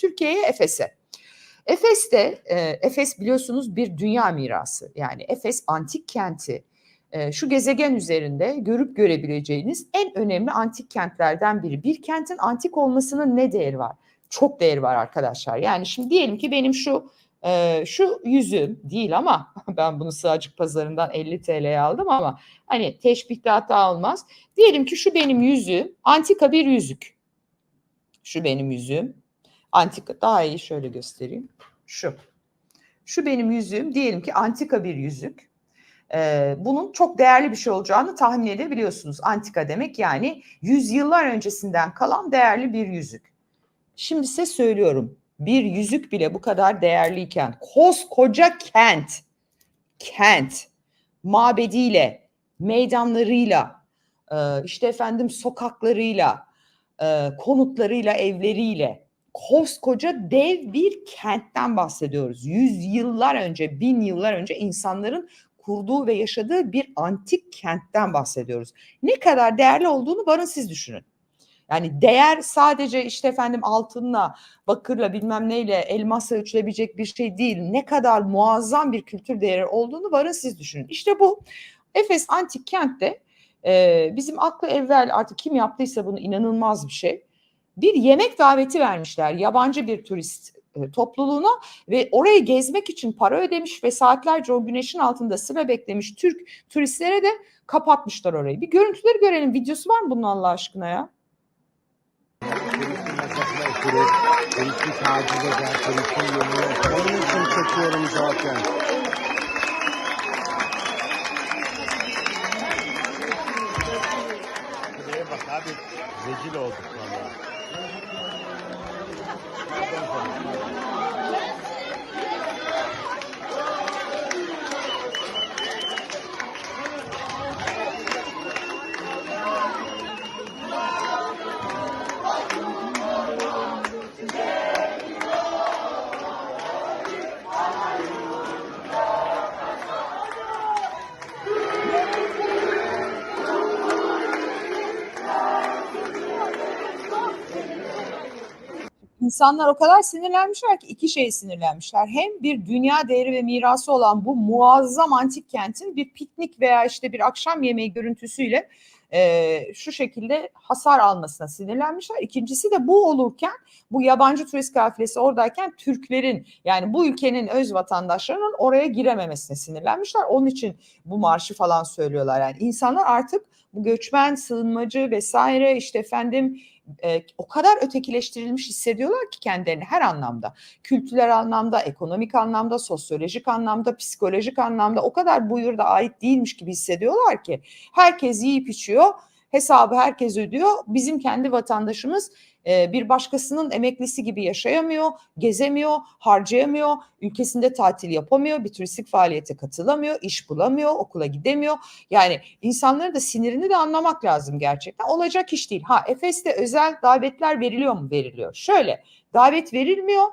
Türkiye'ye Efes'e. Efes'te, e, Efes biliyorsunuz bir dünya mirası. Yani Efes antik kenti. E, şu gezegen üzerinde görüp görebileceğiniz en önemli antik kentlerden biri. Bir kentin antik olmasının ne değeri var? Çok değeri var arkadaşlar. Yani şimdi diyelim ki benim şu e, şu yüzüm değil ama ben bunu Sığacık Pazarı'ndan 50 TL'ye aldım ama hani teşbihte hata olmaz. Diyelim ki şu benim yüzüğüm antika bir yüzük. Şu benim yüzüğüm. Antika daha iyi şöyle göstereyim. Şu. Şu benim yüzüğüm diyelim ki antika bir yüzük. Ee, bunun çok değerli bir şey olacağını tahmin edebiliyorsunuz. Antika demek yani yüzyıllar öncesinden kalan değerli bir yüzük. Şimdi size söylüyorum bir yüzük bile bu kadar değerliyken koskoca kent, kent mabediyle, meydanlarıyla, e, işte efendim sokaklarıyla, e, konutlarıyla, evleriyle koskoca dev bir kentten bahsediyoruz. Yüz yıllar önce, bin yıllar önce insanların kurduğu ve yaşadığı bir antik kentten bahsediyoruz. Ne kadar değerli olduğunu varın siz düşünün. Yani değer sadece işte efendim altınla, bakırla bilmem neyle, elmasla ölçülebilecek bir şey değil. Ne kadar muazzam bir kültür değeri olduğunu varın siz düşünün. İşte bu Efes antik kentte e, bizim aklı evvel artık kim yaptıysa bunu inanılmaz bir şey. Bir yemek daveti vermişler yabancı bir turist e, topluluğuna ve orayı gezmek için para ödemiş ve saatlerce o güneşin altında sıra beklemiş Türk turistlere de kapatmışlar orayı. Bir görüntüleri görelim. Videosu var mı bunun Allah aşkına ya? Rezil olduk valla. İnsanlar o kadar sinirlenmişler ki iki şeye sinirlenmişler. Hem bir dünya değeri ve mirası olan bu muazzam antik kentin bir piknik veya işte bir akşam yemeği görüntüsüyle e, şu şekilde hasar almasına sinirlenmişler. İkincisi de bu olurken bu yabancı turist kafilesi oradayken Türklerin yani bu ülkenin öz vatandaşlarının oraya girememesine sinirlenmişler. Onun için bu marşı falan söylüyorlar. Yani insanlar artık bu göçmen, sığınmacı vesaire işte efendim e, o kadar ötekileştirilmiş hissediyorlar ki kendilerini her anlamda. Kültürel anlamda, ekonomik anlamda, sosyolojik anlamda, psikolojik anlamda o kadar bu yurda ait değilmiş gibi hissediyorlar ki herkes yiyip içiyor, hesabı herkes ödüyor. Bizim kendi vatandaşımız e, bir başkasının emeklisi gibi yaşayamıyor, gezemiyor, harcayamıyor, ülkesinde tatil yapamıyor, bir turistik faaliyete katılamıyor, iş bulamıyor, okula gidemiyor. Yani insanların da sinirini de anlamak lazım gerçekten. Olacak iş değil. Ha Efes'te özel davetler veriliyor mu? Veriliyor. Şöyle davet verilmiyor.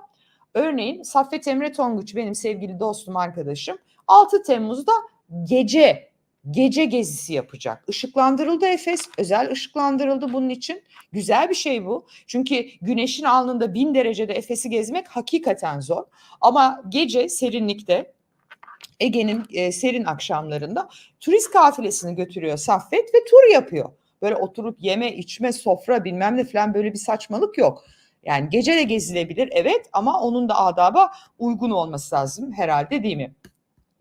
Örneğin Saffet Emre Tonguç benim sevgili dostum arkadaşım 6 Temmuz'da gece gece gezisi yapacak. Işıklandırıldı Efes, özel ışıklandırıldı bunun için. Güzel bir şey bu. Çünkü güneşin alnında bin derecede Efes'i gezmek hakikaten zor. Ama gece serinlikte Ege'nin e, serin akşamlarında turist kafilesini götürüyor Saffet ve tur yapıyor. Böyle oturup yeme, içme, sofra bilmem ne falan böyle bir saçmalık yok. Yani gece de gezilebilir evet ama onun da adaba uygun olması lazım herhalde değil mi?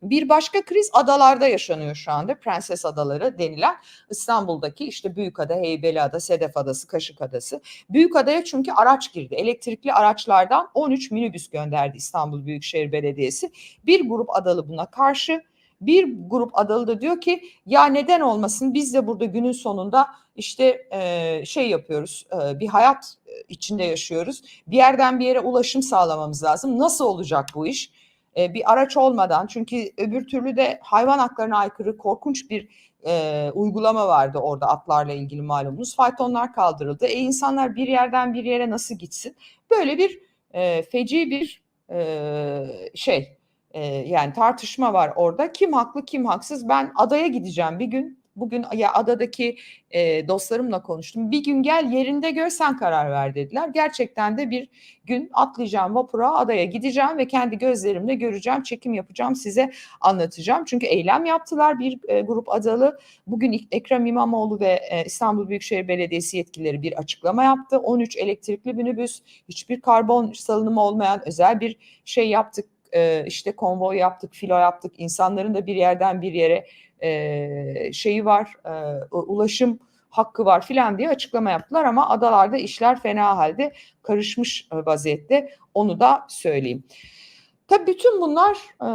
Bir başka kriz adalarda yaşanıyor şu anda. Prenses Adaları denilen İstanbul'daki işte Büyükada, Heybeliada, Sedef Adası, Kaşık Adası. Büyükada'ya çünkü araç girdi. Elektrikli araçlardan 13 minibüs gönderdi İstanbul Büyükşehir Belediyesi. Bir grup adalı buna karşı. Bir grup adalı da diyor ki ya neden olmasın biz de burada günün sonunda işte e, şey yapıyoruz e, bir hayat içinde yaşıyoruz. Bir yerden bir yere ulaşım sağlamamız lazım. Nasıl olacak bu iş? E, bir araç olmadan çünkü öbür türlü de hayvan haklarına aykırı korkunç bir e, uygulama vardı orada atlarla ilgili malumunuz. Faytonlar kaldırıldı. E insanlar bir yerden bir yere nasıl gitsin? Böyle bir e, feci bir e, şey e, yani tartışma var orada. Kim haklı kim haksız? Ben adaya gideceğim bir gün bugün ya adadaki e, dostlarımla konuştum. Bir gün gel yerinde gör sen karar ver dediler. Gerçekten de bir gün atlayacağım vapura adaya gideceğim ve kendi gözlerimle göreceğim, çekim yapacağım, size anlatacağım. Çünkü eylem yaptılar bir e, grup adalı. Bugün Ekrem İmamoğlu ve e, İstanbul Büyükşehir Belediyesi yetkilileri bir açıklama yaptı. 13 elektrikli minibüs, hiçbir karbon salınımı olmayan özel bir şey yaptık. E, işte konvoy yaptık, filo yaptık. İnsanların da bir yerden bir yere e, şeyi var, e, ulaşım hakkı var filan diye açıklama yaptılar ama adalarda işler fena halde karışmış e, vaziyette onu da söyleyeyim. Tabii bütün bunlar e,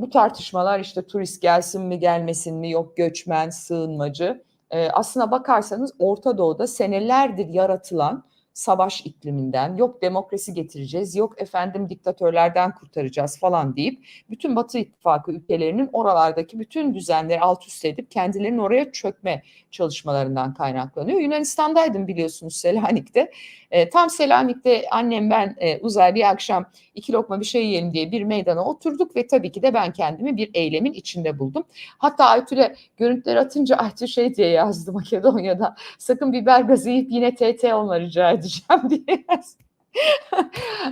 bu tartışmalar işte turist gelsin mi gelmesin mi yok göçmen sığınmacı e, aslına bakarsanız Orta Doğu'da senelerdir yaratılan savaş ikliminden yok demokrasi getireceğiz yok efendim diktatörlerden kurtaracağız falan deyip bütün Batı ittifakı ülkelerinin oralardaki bütün düzenleri alt üst edip kendilerinin oraya çökme çalışmalarından kaynaklanıyor. Yunanistan'daydım biliyorsunuz Selanik'te. E, tam Selanik'te annem ben e, uzay bir akşam iki lokma bir şey yiyelim diye bir meydana oturduk ve tabii ki de ben kendimi bir eylemin içinde buldum. Hatta Aytül'e görüntüleri atınca Aytül şey diye yazdı Makedonya'da sakın biber gazı yiyip yine TT olma rica edeceğim diye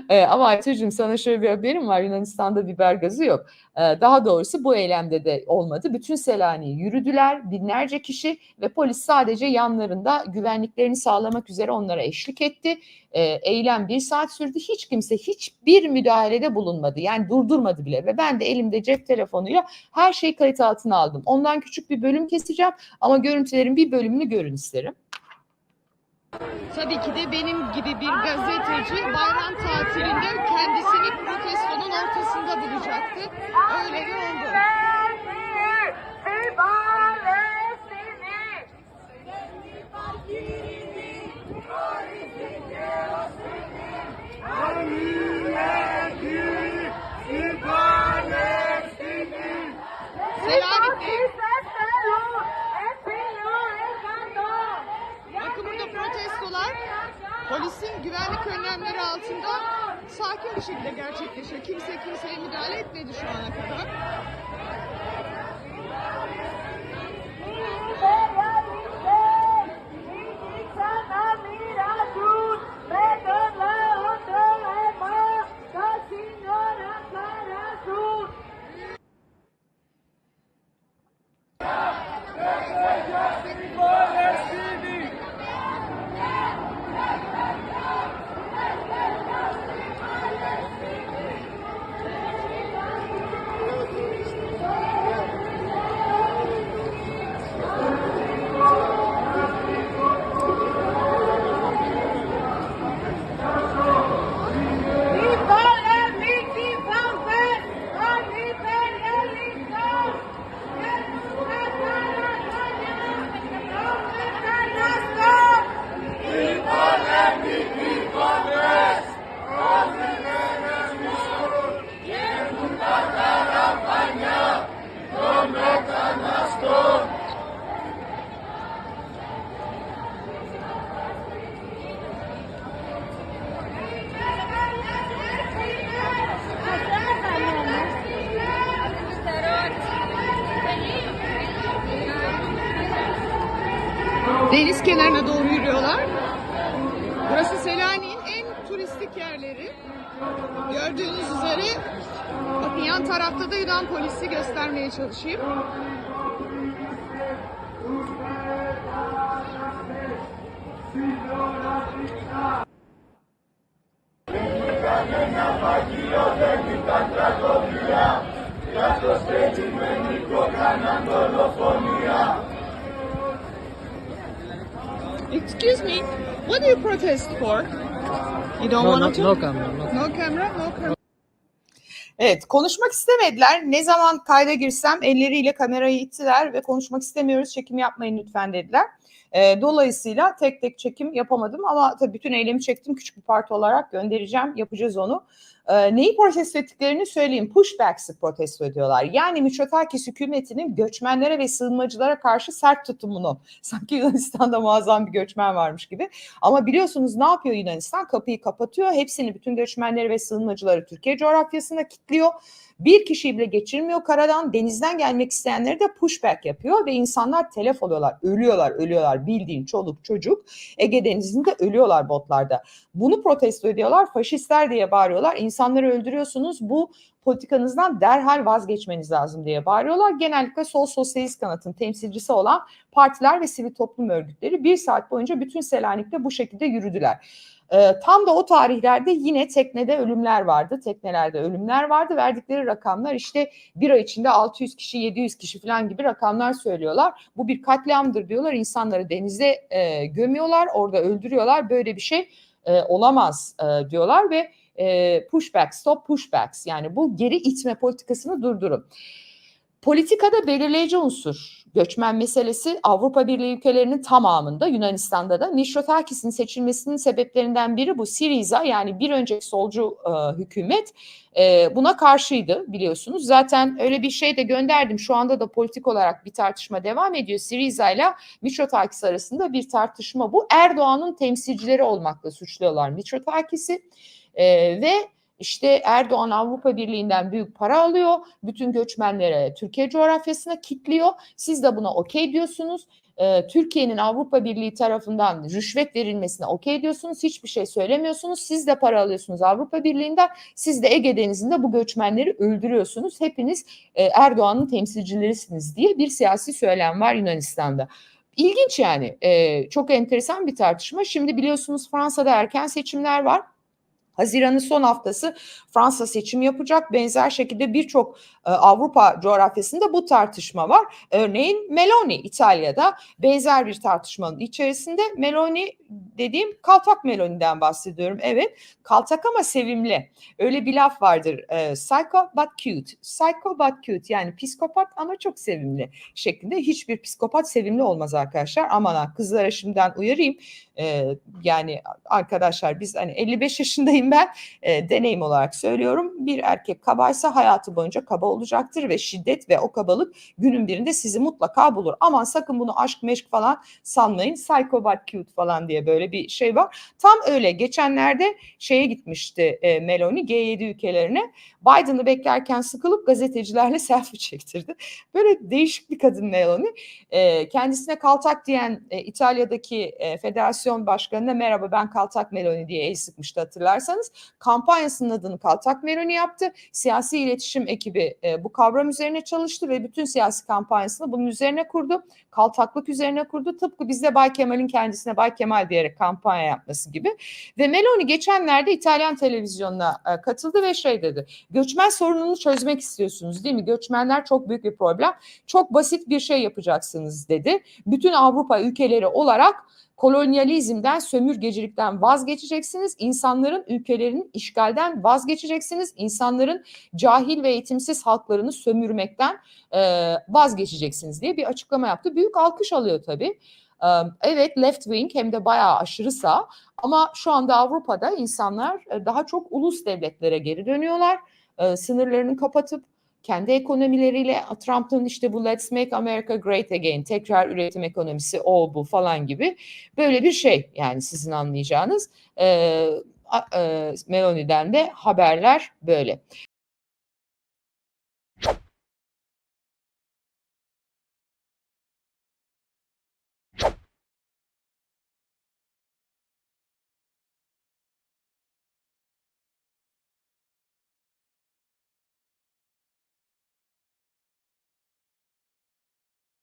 e, ama Aytül'cüm sana şöyle bir haberim var Yunanistan'da biber gazı yok. E, daha doğrusu bu eylemde de olmadı. Bütün Selanik'i yürüdüler binlerce kişi ve polis sadece yanlarında güvenliklerini sağlamak üzere onlara eşlik etti. E, eylem bir saat sürdü. Hiç kimse hiçbir müdahalede bulunmadı. Yani durdurmadı bile ve ben de elimde cep telefonuyla her şeyi kayıt altına aldım. Ondan küçük bir bölüm keseceğim ama görüntülerin bir bölümünü görün isterim. Tabii ki de benim gibi bir gazeteci bayram tatilinde kendisini protestonun ortasında bulacaktı. Öyle de oldu. Selanik'te bakın burada protestolar polisin güvenlik önlemleri altında sakin bir şekilde gerçekleşiyor. Kimse kimseye müdahale etmedi şu ana kadar. Deniz kenarına doğru yürüyorlar. Burası Selanik'in en turistik yerleri. Gördüğünüz üzere bakın yan tarafta da Yunan polisi göstermeye çalışayım. Excuse me, what do you protest for? You don't No, want no, to? no camera. No. No camera, no camera. Evet konuşmak istemediler. Ne zaman kayda girsem elleriyle kamerayı ittiler ve konuşmak istemiyoruz çekim yapmayın lütfen dediler. E, dolayısıyla tek tek çekim yapamadım ama tabii bütün eylemi çektim küçük bir parti olarak göndereceğim yapacağız onu. E, neyi protesto ettiklerini söyleyeyim. Pushbacks'ı protesto ediyorlar. Yani Mitsotakis hükümetinin göçmenlere ve sığınmacılara karşı sert tutumunu. Sanki Yunanistan'da muazzam bir göçmen varmış gibi. Ama biliyorsunuz ne yapıyor Yunanistan? Kapıyı kapatıyor. Hepsini bütün göçmenleri ve sığınmacıları Türkiye coğrafyasına kilitliyor. Bir kişiyi bile geçirmiyor karadan. Denizden gelmek isteyenleri de pushback yapıyor ve insanlar telef oluyorlar. Ölüyorlar, ölüyorlar. Bildiğin çoluk çocuk Ege Denizi'nde ölüyorlar botlarda. Bunu protesto ediyorlar. Faşistler diye bağırıyorlar. İnsanları öldürüyorsunuz. Bu politikanızdan derhal vazgeçmeniz lazım diye bağırıyorlar. Genellikle sol sosyalist kanatın temsilcisi olan partiler ve sivil toplum örgütleri bir saat boyunca bütün Selanik'te bu şekilde yürüdüler. Ee, tam da o tarihlerde yine teknede ölümler vardı. Teknelerde ölümler vardı. Verdikleri rakamlar işte bir ay içinde 600 kişi, 700 kişi falan gibi rakamlar söylüyorlar. Bu bir katliamdır diyorlar. İnsanları denize e, gömüyorlar, orada öldürüyorlar. Böyle bir şey e, olamaz e, diyorlar ve e, pushback, stop pushbacks yani bu geri itme politikasını durdurun. Politikada belirleyici unsur göçmen meselesi Avrupa Birliği ülkelerinin tamamında Yunanistan'da da Mitsotakis'in seçilmesinin sebeplerinden biri bu Syriza yani bir önceki solcu e, hükümet e, buna karşıydı biliyorsunuz. Zaten öyle bir şey de gönderdim. Şu anda da politik olarak bir tartışma devam ediyor. Syriza ile Mitsotakis arasında bir tartışma bu. Erdoğan'ın temsilcileri olmakla suçluyorlar Mitsotakis'i e, ve işte Erdoğan Avrupa Birliği'nden büyük para alıyor. Bütün göçmenlere Türkiye coğrafyasına kitliyor. Siz de buna okey diyorsunuz. Ee, Türkiye'nin Avrupa Birliği tarafından rüşvet verilmesine okey diyorsunuz. Hiçbir şey söylemiyorsunuz. Siz de para alıyorsunuz Avrupa Birliği'nden. Siz de Ege Denizi'nde bu göçmenleri öldürüyorsunuz. Hepiniz e, Erdoğan'ın temsilcilerisiniz diye bir siyasi söylem var Yunanistan'da. İlginç yani. Ee, çok enteresan bir tartışma. Şimdi biliyorsunuz Fransa'da erken seçimler var. Haziran'ın son haftası Fransa seçim yapacak. Benzer şekilde birçok e, Avrupa coğrafyasında bu tartışma var. Örneğin Meloni İtalya'da benzer bir tartışmanın içerisinde. Meloni dediğim kaltak Meloni'den bahsediyorum. Evet kaltak ama sevimli. Öyle bir laf vardır. E, psycho but cute. Psycho but cute yani psikopat ama çok sevimli şeklinde. Hiçbir psikopat sevimli olmaz arkadaşlar. Aman ha kızlara şimdiden uyarayım. E, yani arkadaşlar biz hani 55 yaşındayım ben e, deneyim olarak söylüyorum. Bir erkek kabaysa hayatı boyunca kaba olacaktır ve şiddet ve o kabalık günün birinde sizi mutlaka bulur. Aman sakın bunu aşk meşk falan sanmayın. Psycho but cute falan diye böyle bir şey var. Tam öyle. Geçenlerde şeye gitmişti e, Meloni G7 ülkelerine. Biden'ı beklerken sıkılıp gazetecilerle selfie çektirdi. Böyle değişik bir kadın Meloni. E, kendisine kaltak diyen e, İtalya'daki e, federasyon başkanına merhaba ben kaltak Meloni diye el sıkmıştı hatırlarsanız. Kampanyasının adını kaltak Meloni yaptı. Siyasi iletişim ekibi e, bu kavram üzerine çalıştı ve bütün siyasi kampanyasını bunun üzerine kurdu. Kaltaklık üzerine kurdu. Tıpkı bizde Bay Kemal'in kendisine Bay Kemal diyerek kampanya yapması gibi. Ve Meloni geçenlerde İtalyan televizyonuna e, katıldı ve şey dedi. Göçmen sorununu çözmek istiyorsunuz değil mi? Göçmenler çok büyük bir problem. Çok basit bir şey yapacaksınız dedi. Bütün Avrupa ülkeleri olarak kolonyalizmden, sömürgecilikten vazgeçeceksiniz. İnsanların ülkelerinin işgalden vazgeçeceksiniz. İnsanların cahil ve eğitimsiz halklarını sömürmekten e, vazgeçeceksiniz diye bir açıklama yaptı. Büyük alkış alıyor tabii. E, evet left wing hem de bayağı aşırı sağ ama şu anda Avrupa'da insanlar e, daha çok ulus devletlere geri dönüyorlar. E, sınırlarını kapatıp kendi ekonomileriyle Trump'ın işte bu Let's Make America Great Again tekrar üretim ekonomisi o bu falan gibi böyle bir şey yani sizin anlayacağınız e, e, Meloni'den de haberler böyle.